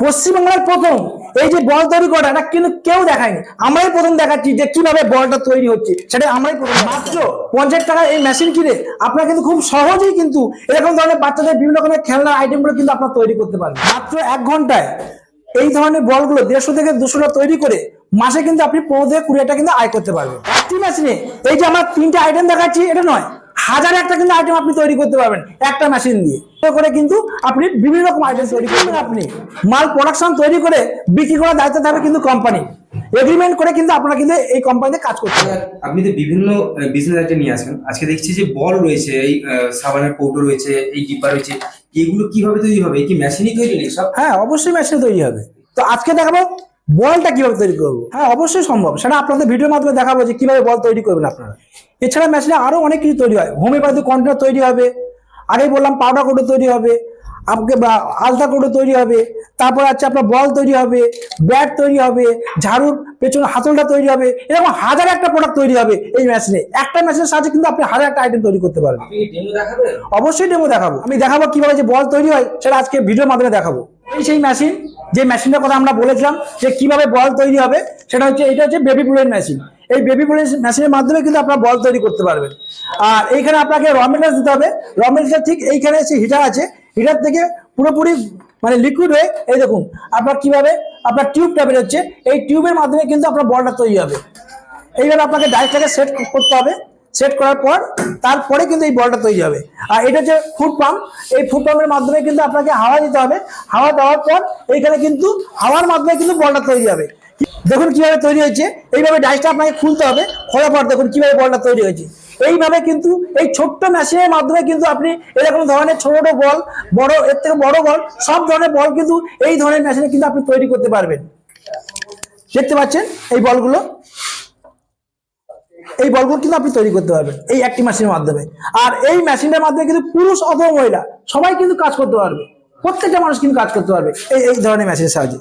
পশ্চিমবাংলার প্রথম। এই যে বল তৈরি করা এটা কিন্তু কেউ দেখায়নি। আমরাই প্রথম দেখাচ্ছি যে কীভাবে বলটা তৈরি হচ্ছে। সেটা আমরাই প্রথম মাত্র পঞ্চাশ টাকা এই মেশিন কিনে আপনারা কিন্তু খুব সহজেই কিন্তু এরকম ধরনের বাচ্চাদের বিভিন্ন রকমের খেলনার আইটেমগুলো কিন্তু আপনারা তৈরি করতে পারবেন। মাত্র এক ঘন্টায় এই ধরনের বলগুলো দেড়শো থেকে দুশোটা তৈরি করে মাসে কিন্তু আপনি পনেরো থেকে কুড়ি টাকা কিন্তু আয় করতে পারবেন। একটি মেশিনে এই যে আমার তিনটে আইটেম দেখাচ্ছি এটা নয়। হাজার একটা কিন্তু আইটেম আপনি তৈরি করতে পারবেন একটা মেশিন দিয়ে। করে কিন্তু আপনি বিভিন্ন রকম আইটেম তৈরি করবেন আপনি। মাল প্রোডাকশন তৈরি করে বিক্রি করার দায়িত্ব থাকবে কিন্তু কোম্পানি এগ্রিমেন্ট করে কিন্তু আপনারা কিন্তু এই কোম্পানিতে কাজ করতে আপনি তো বিভিন্ন বিজনেস আইটেম নিয়ে আসেন আজকে দেখছি যে বল রয়েছে এই সাবানের কৌটো রয়েছে এই ডিব্বা রয়েছে এগুলো কীভাবে তৈরি হবে? কি মেশিনই তৈরি নেই সব? হ্যাঁ অবশ্যই মেশিনে তৈরি হবে। তো আজকে দেখাবো বলটা কীভাবে তৈরি করব? হ্যাঁ অবশ্যই সম্ভব। সেটা আপনাদের ভিডিওর মাধ্যমে দেখাবো যে কীভাবে বল তৈরি করবেন আপনারা। এছাড়া মেশিনে আরও অনেক কিছু তৈরি হয়। হোমিওপ্যাথি কন্টেনার তৈরি হবে। আগেই বললাম পাউডার কোটো তৈরি হবে। আপনাকে আলতা কোটো তৈরি হবে। তারপর আছে আপনার বল তৈরি হবে। ব্যাট তৈরি হবে। ঝাড়ুর পেছনে হাতলটা তৈরি হবে। এরকম হাজার একটা প্রোডাক্ট তৈরি হবে এই মেশিনে একটা মেশিনের সাহায্যে কিন্তু আপনি হাজার একটা আইটেম তৈরি করতে পারবেন। অবশ্যই ডেমো দেখাবো। আমি দেখাবো কীভাবে যে বল তৈরি হয় সেটা আজকে ভিডিওর মাধ্যমে দেখাবো। এই সেই মেশিন যে মেশিনটার কথা আমরা বলেছিলাম যে কীভাবে বল তৈরি হবে, সেটা হচ্ছে, এটা হচ্ছে বেবি বুলেট মেশিন এই বেবি বুলেট মেশিনের মাধ্যমে কিন্তু আপনারা বল তৈরি করতে পারবেন। আর এইখানে আপনাকে র মেটেরিয়ালস দিতে হবে। র মেটেরিয়াল ঠিক এইখানে এসে হিটার আছে হিটার থেকে পুরোপুরি মানে লিকুইড হয়ে, এই দেখুন, আপনার কীভাবে, আপনার টিউবটা বেরোচ্ছে, এই টিউবের মাধ্যমে কিন্তু আপনার বলটা তৈরি হবে। এইভাবে আপনাকে ডাইরেক্টটাকে সেট করতে হবে। সেট করার পর তারপরে কিন্তু এই বলটা তৈরি হবে। আর এটা হচ্ছে ফুড পাম্প এই ফুড পাম্পের মাধ্যমে কিন্তু আপনাকে হাওয়া দিতে হবে। হাওয়া দেওয়ার পর এইখানে কিন্তু হাওয়ার মাধ্যমে কিন্তু বলটা তৈরি হবে। দেখুন কীভাবে তৈরি হয়েছে। এইভাবে ডাইসটা আপনাকে খুলতে হবে। খোলার পর দেখুন কীভাবে বলটা তৈরি হয়েছে। এইভাবে কিন্তু এই ছোট্ট মেশিনের মাধ্যমে কিন্তু আপনি এরকম ধরনের ছোট ছোট বল, বড়, এর থেকে বড় বল, সব ধরনের বল কিন্তু এই ধরনের মেশিনে কিন্তু আপনি তৈরি করতে পারবেন। দেখতে পাচ্ছেন এই বলগুলো? এই বলগুলো কিন্তু আপনি তৈরি করতে পারবেন, এই একটি মেশিনের মাধ্যমে। আর এই মেশিনের মাধ্যমে কিন্তু পুরুষ অথবা মহিলা সবাই কিন্তু কাজ করতে পারবে। প্রত্যেকটা মানুষ কিন্তু কাজ করতে পারবে এই এই ধরনের মেশিনের সাহায্যে।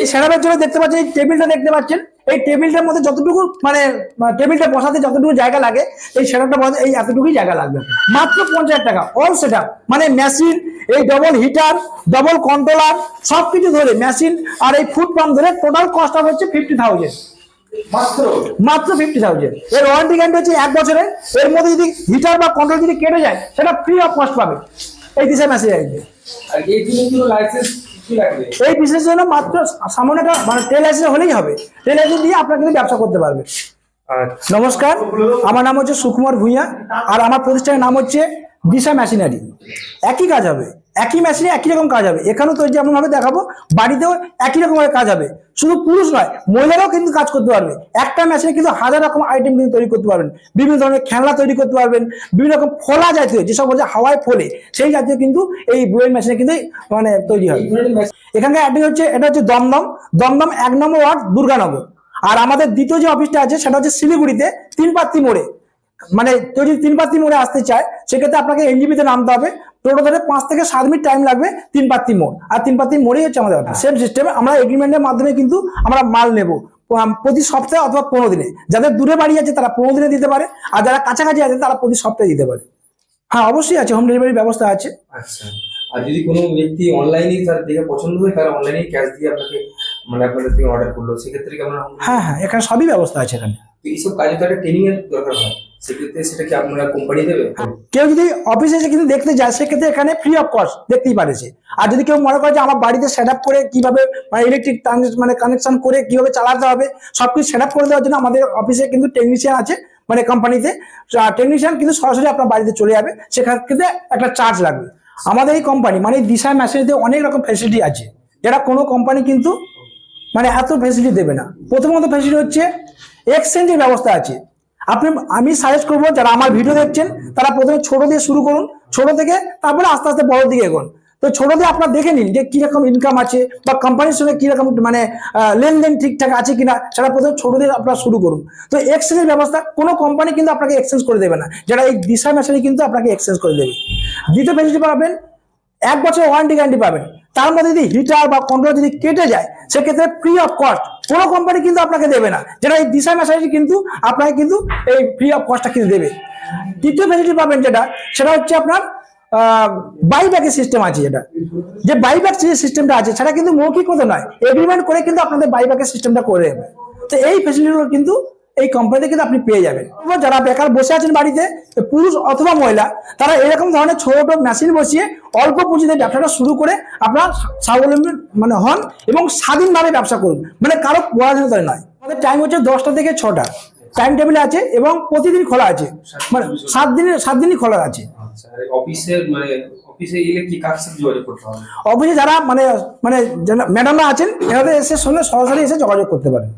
এই সেরাপের জন্য দেখতে পাচ্ছেন, এই টেবিলটা দেখতে পাচ্ছেন, এই টেবিলটার মধ্যে যতটুকু মানে টেবিলটা বসাতে যতটুকু জায়গা লাগে, এই সেরাপটা বসাতে এই এতটুকুই জায়গা লাগবে। মাত্র পঞ্চাশ টাকা অল সেট মানে মেশিন এই ডবল হিটার ডবল কন্ট্রোলার সব কিছু ধরে মেশিন আর এই ফুড পাম্প ধরে টোটাল কস্ট হচ্ছে ফিফটি থাউজেন্ড মাত্র। ফিফটি থাউজেন্ড এর ওয়ারেন্টি গ্যারান্টি হচ্ছে এক বছরের এর মধ্যে যদি হিটার বা কন্ট্রোল যদি কেটে যায় সেটা ফ্রি অফ কস্ট পাবে। এই দিশা মেসেজ আসবে। এই বিশেষ জন্য মাত্র সামান্য একটা মানে ট্রেল লাইসেন্স হলেই হবে। ট্রেল লাইসেন্স দিয়ে আপনারা কিন্তু ব্যবসা করতে পারবে। আচ্ছা। নমস্কার আমার নাম হচ্ছে সুকুমার ভূঁইয়া। আর আমার প্রতিষ্ঠানের নাম হচ্ছে দিশা মেশিনারি একই কাজ হবে, একই মেশিনে একই রকম কাজ হবে। এখানেও তো যেমন ভাবে দেখাবো, বাড়িতেও একই রকম ভাবে কাজ হবে। শুধু পুরুষ নয়, মহিলারাও কিন্তু কাজ করতে পারবে। একটা মেশিনে কিন্তু হাজার রকম আইটেম কিন্তু তৈরি করতে পারবেন। বিভিন্ন ধরনের খেলনা তৈরি করতে পারবেন, বিভিন্ন রকম ফোলা জাতীয় যেসব বলছে হাওয়ায় ফোলে, সেই জাতীয় কিন্তু এই ব্লোয়ের মেশিনে কিন্তু মানে তৈরি হয় এখানকার অ্যাড্রেস হচ্ছে, এটা হচ্ছে দমদম। দমদম এক নম্বর ওয়ার্ড, দুর্গানগর। আর আমাদের দ্বিতীয় যে অফিসটা আছে, সেটা হচ্ছে শিলিগুড়িতে তিন পাত্তি মোড়ে। মানে যদি তিন পাত্তি মোড়ে আসতে চায় সেক্ষেত্রে আপনাকে এনজিবিতে নামতে হবে। টোটো ধরে পাঁচ থেকে সাত মিনিট টাইম লাগবে তিন পাত্তি মোড়। আর তিন পাত্তি মোড়েই হচ্ছে আমাদের সেম সিস্টেমে আমরা এগ্রিমেন্টের মাধ্যমে কিন্তু আমরা মাল নেব। প্রতি সপ্তাহে অথবা পনেরো দিনে। যাদের দূরে বাড়ি আছে তারা পনেরো দিনে দিতে পারে আর যারা কাছাকাছি আছে তারা প্রতি সপ্তাহে দিতে পারে। হ্যাঁ অবশ্যই আছে হোম ডেলিভারির ব্যবস্থা আছে। আচ্ছা। আর যদি কোনো ব্যক্তি অনলাইনে তার দেখে পছন্দ হয় তারা অনলাইনে ক্যাশ দিয়ে আপনাকে মানে আপনাদের থেকে অর্ডার করল সেক্ষেত্রে কি আপনারা হ্যাঁ হ্যাঁ এখানে সবই ব্যবস্থা আছে এখানে। এইসব কাজে তো একটা ট্রেনিং এর দরকার হয়। সেক্ষেত্রে দেবে কেউ যদি অফিসে এসে কিন্তু দেখতে যায়, সেক্ষেত্রে এখানে ফ্রি অফ কস্ট দেখতেই পারে সে। আর যদি কেউ মনে করে যে আমার বাড়িতে সেট করে কীভাবে মানে ইলেকট্রিক মানে কানেকশন করে কীভাবে চালাতে হবে, সবকিছু সেট করে দেওয়ার জন্য আমাদের অফিসে কিন্তু টেকনিশিয়ান আছে মানে কোম্পানিতে টেকনিশিয়ান কিন্তু সরাসরি আপনার বাড়িতে চলে যাবে থেকে একটা চার্জ লাগবে। আমাদের এই কোম্পানি মানে দিশা মেশিনিতে অনেক রকম ফেসিলিটি আছে। যেটা কোনো কোম্পানি কিন্তু মানে এত ফেসিলিটি দেবে না। প্রথমত ফেসিলিটি হচ্ছে এক্সচেঞ্জের ব্যবস্থা আছে। আপনি, আমি সাজেস্ট করব যারা আমার ভিডিও দেখছেন, তারা প্রথমে ছোট দিয়ে শুরু করুন। ছোট থেকে তারপরে আস্তে আস্তে বড় দিকে এগোন। তো ছোট দিয়ে আপনার দেখে নিন যে কীরকম ইনকাম আছে বা কোম্পানির সঙ্গে কীরকম মানে লেনদেন ঠিকঠাক আছে কিনা, সেটা প্রথমে ছোট দিয়ে আপনারা শুরু করুন। তো এক্সচেঞ্জের ব্যবস্থা, কোনো কোম্পানি কিন্তু আপনাকে এক্সচেঞ্জ করে দেবে না। যারা এই দিশা মেশিনে কিন্তু আপনাকে এক্সচেঞ্জ করে দেবে। দ্বিতীয় ফেসিলিটি পাবেন, এক বছর ওয়ারেন্টি গ্যারান্টি পাবেন। তার মধ্যে যদি হিটার বা কন্ট্রোল যদি কেটে যায়, সেক্ষেত্রে ফ্রি অফ কস্ট কোনো কোম্পানি কিন্তু আপনাকে দেবে না। যেটা এই দিশা মেশাইটি কিন্তু আপনাকে কিন্তু এই ফ্রি অফ কস্টটা কিন্তু দেবে। তৃতীয় ফেসিলিটি পাবেন যেটা, সেটা হচ্ছে আপনার বাইব্যাকের সিস্টেম আছে যেটা। যে বাইব্যাক যে সিস্টেমটা আছে, সেটা কিন্তু মৌখিক কথা নয়। এগ্রিমেন্ট করে কিন্তু আপনাদের বাইব্যাকের সিস্টেমটা করে দেবে। তো এই ফেসিলিটিগুলো কিন্তু এই কোম্পানিতে কিন্তু আপনি পেয়ে যাবেন। যারা বেকার বসে আছেন বাড়িতে পুরুষ অথবা মহিলা তারা এরকম ধরনের ছোট মেশিন বসিয়ে অল্প পুঁজিতে ব্যবসাটা শুরু করে আপনার স্বাবলম্বী মানে হন এবং স্বাধীনভাবে ব্যবসা করুন। মানে কারও পরাধীনতায় নয়। আমাদের টাইম হচ্ছে দশটা থেকে ছটা। টাইম টেবিল আছে এবং প্রতিদিন খোলা আছে। মানে সাত দিনের সাত দিনই খোলা আছে। আচ্ছা অফিসের মানে অফিসে গেলে কি কার সাথে যোগাযোগ করতে হবে? অফিসে যারা মানে মানে ম্যাডামরা আছেন এনাদের এসে সঙ্গে সরাসরি এসে যোগাযোগ করতে পারেন।